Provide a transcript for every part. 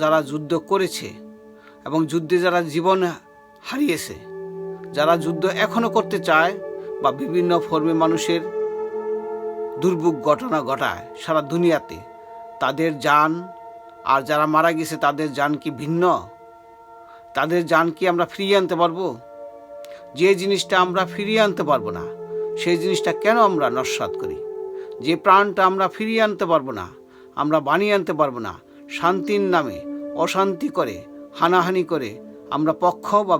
যারা যুদ্ধ করেছে এবং যুদ্ধে যারা জীবন হারিয়েছে, যারা যুদ্ধ এখনও করতে চায় বা বিভিন্ন ফর্মে মানুষের দুর্ভোগ ঘটনা ঘটায় সারা দুনিয়াতে, তাদের যান, আর যারা মারা গেছে তাদের যান কি ভিন্ন? তাদের যান কি আমরা ফিরিয়ে আনতে পারব? যে জিনিসটা আমরা ফিরিয়ে আনতে পারব না, সেই জিনিসটা কেন আমরা নস্বাত করি? যে প্রাণটা আমরা ফিরিয়ে আনতে পারব না, আমরা বানিয়ে আনতে পারব না শান্তির নামে অশান্তি করে, হানাহানি করে, আমরা পক্ষ বা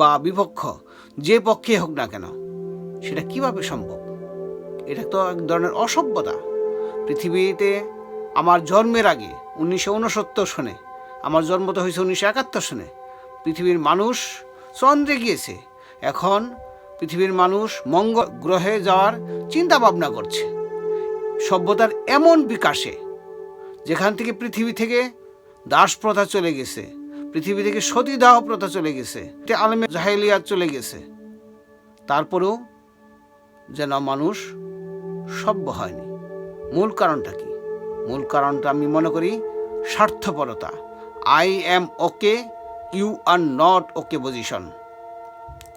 বা বিপক্ষ, যে পক্ষে হোক না কেন, সেটা কীভাবে সম্ভব? এটা তো এক ধরনের অসভ্যতা। পৃথিবীতে আমার জন্মের আগে উনিশশো উনসত্তর সনে, আমার জন্ম তো হয়েছে উনিশশো একাত্তর সনে, পৃথিবীর মানুষ চন্দ্রে গিয়েছে। এখন পৃথিবীর মানুষ মঙ্গল গ্রহে যাওয়ার চিন্তা ভাবনা করছে। সভ্যতার এমন বিকাশে যেখান থেকে পৃথিবী থেকে দাস প্রথা চলে গেছে, পৃথিবী থেকে সতীদাহ প্রথা চলে গেছে আলমে জাহেলিয়াত চলে গেছে। তারপরেও যেন মানুষ সভ্য হয়নি। মূল কারণটা কি? মূল কারণটা আমি মনে করি স্বার্থপরতা। I am okay, you are not okay position.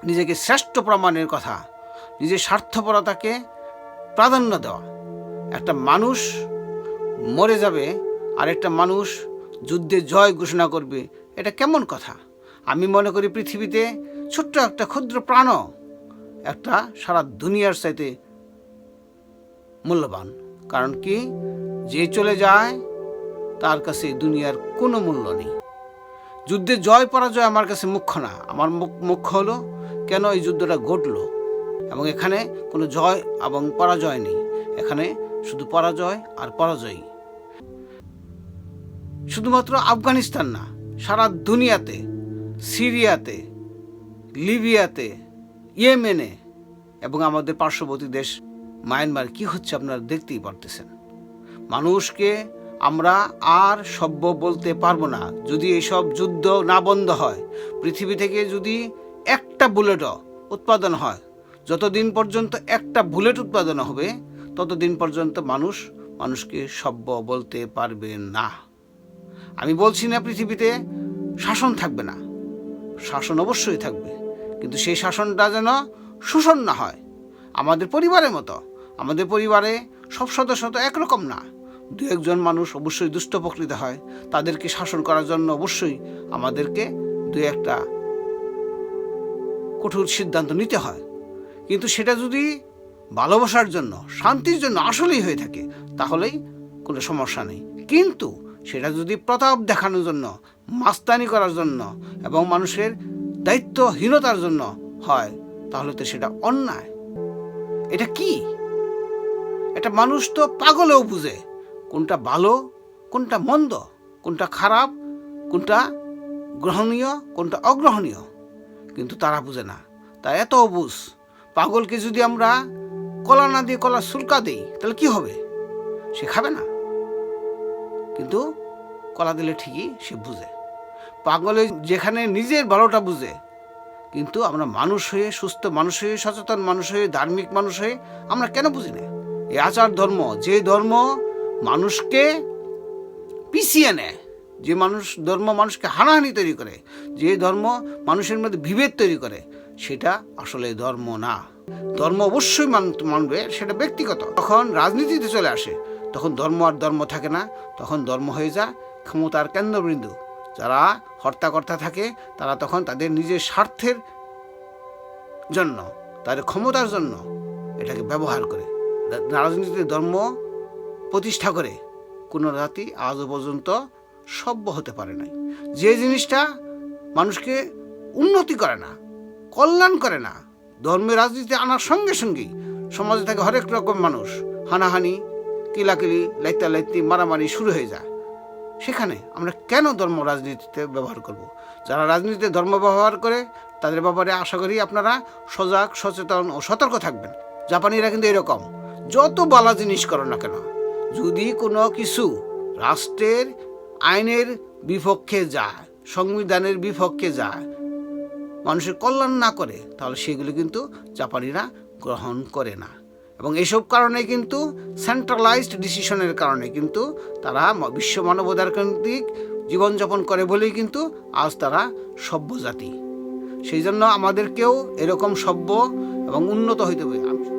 নিজেকে শ্রেষ্ঠ প্রমাণের কথা, নিজের স্বার্থপরতাকে প্রাধান্য দেওয়া। একটা মানুষ মরে যাবে আর একটা মানুষ যুদ্ধে জয় ঘোষণা করবে, এটা কেমন কথা? আমি মনে করি পৃথিবীতে ছোট্ট একটা ক্ষুদ্র প্রাণও একটা সারা দুনিয়ার চাইতে মূল্যবান। কারণ কি? যে চলে যায়, তার কাছে দুনিয়ার কোনো মূল্য নেই। যুদ্ধে জয় পরাজয় আমার কাছে মুখ্য না। আমার মুখ- মুখ্য হলো কেন এই যুদ্ধটা ঘটলো? এবং এখানে কোনো জয় এবং পরাজয় নেই। এখানে শুধু পরাজয় আর পরাজয়ই। শুধুমাত্র আফগানিস্তান না, সারা দুনিয়াতে, সিরিয়াতে, লিবিয়াতে, ইয়েমেনে এবং আমাদের পার্শ্ববর্তী দেশ মায়ানমার কি হচ্ছে আপনারা দেখতেই পারতেছেন। মানুষকে আমরা আর সভ্য বলতে পারব না। যদি এইসব যুদ্ধ না বন্ধ হয়, পৃথিবী থেকে যদি একটা বুলেটও উৎপাদন হয় যতদিন পর্যন্ত একটা বুলেট উৎপাদন হবে, ততদিন পর্যন্ত মানুষ মানুষকে সভ্য বলতে পারবে না। আমি বলছি না পৃথিবীতে শাসন থাকবে না। শাসন অবশ্যই থাকবে, কিন্তু সেই শাসনটা যেন শোষণ না হয়। আমাদের পরিবারের মতো, আমাদের পরিবারে সব সদস্য তো একরকম না। দু একজন মানুষ অবশ্যই দুষ্ট প্রকৃত হয়, তাদেরকে শাসন করার জন্য অবশ্যই আমাদেরকে দু একটা কঠোর সিদ্ধান্ত নিতে হয়। কিন্তু সেটা যদি ভালোবাসার জন্য, শান্তির জন্য আসলেই হয়ে থাকে, তাহলেই কোনো সমস্যা নেই। কিন্তু সেটা যদি প্রতাপ দেখানোর জন্য, মাস্তানি করার জন্য এবং মানুষের দায়িত্বহীনতার জন্য হয়, তাহলে তো সেটা অন্যায়। এটা কি? এটা মানুষ তো পাগলেও বুঝে কোনটা ভালো, কোনটা মন্দ, কোনটা খারাপ, কোনটা গ্রহণীয়, কোনটা অগ্রহণীয়। কিন্তু তারা বুঝে না। তা এত অবুঝ পাগলকে যদি আমরা কলা না দিয়ে কলা সুলকা দিই, তাহলে কি হবে? সে খাবে না। কিন্তু কলা দিলে ঠিকই সে বুঝে। পাগলে যেখানে নিজের ভালোটা বুঝে, কিন্তু আমরা মানুষ হয়ে, সুস্থ মানুষ হয়ে, সচেতন মানুষ হয়ে, ধার্মিক মানুষ হয়ে আমরা কেন বুঝি না? এই আচার ধর্ম, যে ধর্ম মানুষকে পিছিয়ে নেয়, যে মানুষ ধর্ম মানুষকে হানাহানি তৈরি করে, যে ধর্ম মানুষের মধ্যে বিভেদ তৈরি করে সেটা আসলে ধর্ম না। ধর্ম অবশ্যই মান- মানবে, সেটা ব্যক্তিগত। তখন রাজনীতিতে চলে আসে, তখন ধর্ম আর ধর্ম থাকে না, তখন ধর্ম হয়ে যায় ক্ষমতার কেন্দ্রবিন্দু। যারা হর্তাকর্তা থাকে, তারা তখন তাদের নিজের স্বার্থের জন্য, তাদের ক্ষমতার জন্য এটাকে ব্যবহার করে। রাজনীতিতে ধর্ম প্রতিষ্ঠা করে, কোনো জাতি আজও পর্যন্ত সভ্য হতে পারে নাই। যে জিনিসটা মানুষকে উন্নতি করে না কল্যাণ করে না। ধর্মের রাজনীতি আনার সঙ্গে সঙ্গেই সমাজে থাকে হরেক রকম মানুষ। হানাহানি, কিলাকিলি লাইতা লাইতি মারামারি শুরু হয়ে যায়। সেখানে আমরা কেন ধর্ম রাজনীতিতে ব্যবহার করব। যারা রাজনীতিতে ধর্ম ব্যবহার করে, তাদের ব্যাপারে আশা করি আপনারা সজাগ, সচেতন ও সতর্ক থাকবেন। জাপানিরা কিন্তু এরকম। যত বালা জিনিস করো না কেন, যদি কোনো কিছু রাষ্ট্রের আইনের বিপক্ষে যায়, সংবিধানের বিপক্ষে যায় মানুষের কল্যাণ না করে, তাহলে সেগুলি কিন্তু জাপানিরা গ্রহণ করে না। এবং এসব কারণে কিন্তু সেন্ট্রালাইজড ডিসিশনের কারণে কিন্তু তারা বিশ্ব মানবাধিকার কেন্দ্রিক জীবনযাপন করে বলেই কিন্তু আজ তারা সভ্য জাতি সেই জন্য আমাদেরকেও এরকম সভ্য এবং উন্নত হইতে হবে।